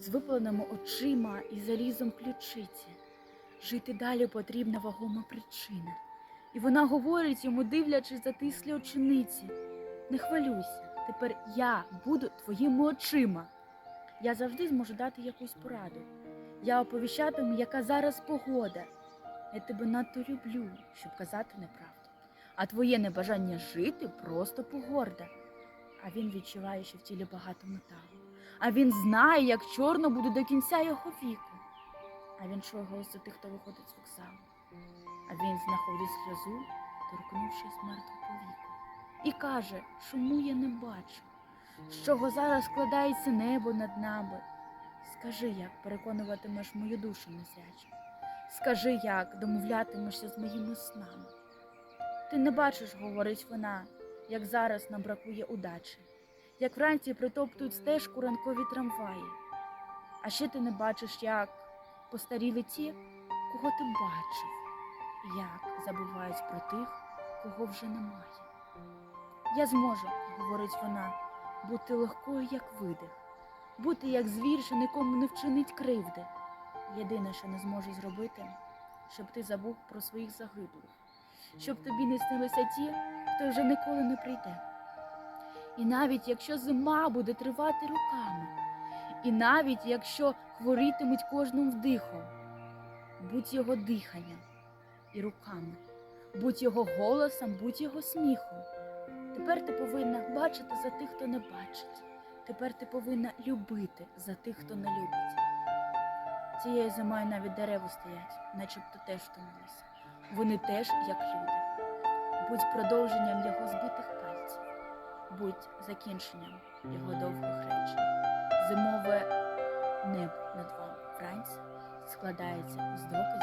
з випаленими очима і залізом ключиці. Жити далі потрібна вагома причина. І вона говорить йому, дивлячись затислі очениці. Не хвилюйся, тепер я буду твоїми очима. Я завжди зможу дати якусь пораду. Я оповіщатиму, яка зараз погода. Я тебе надто люблю, щоб казати неправду. А твоє небажання жити просто погорда. А він відчуває, що в тілі багато металу. А він знає, як чорно буде до кінця його віку. А він чує голос тих, хто виходить з вокзалу. А він знаходить сльозу, торкнувшись мертву повіку. І каже, чому я не бачу, з чого зараз складається небо над нами. Скажи, як переконуватимеш мою душу незрячу. Скажи, як домовлятимешся з моїми снами. Ти не бачиш, говорить вона, як зараз нам бракує удачі, як вранці притоптують стежку ранкові трамваї. А ще ти не бачиш, як постаріли ті, кого ти бачив, і як забувають про тих, кого вже немає. Я зможу, говорить вона, бути легкою, як видих, бути як звір, що нікому не вчинить кривди. Єдине, що не зможу зробити, щоб ти забув про своїх загиблих, щоб тобі не снилися ті, хто вже ніколи не прийде. І навіть якщо зима буде тривати роками, і навіть якщо хворітимуть кожним вдихом, будь його диханням і руками, будь його голосом, будь його сміхом. Тепер ти повинна бачити за тих, хто не бачить. Тепер ти повинна любити за тих, хто не любить. Цією зимою навіть дерева стоять, начебто теж втомилися. Вони теж як люди. Будь продовженням його збитих будь закінченням його довгих речень. Зимове небо над вранці складається з запитань.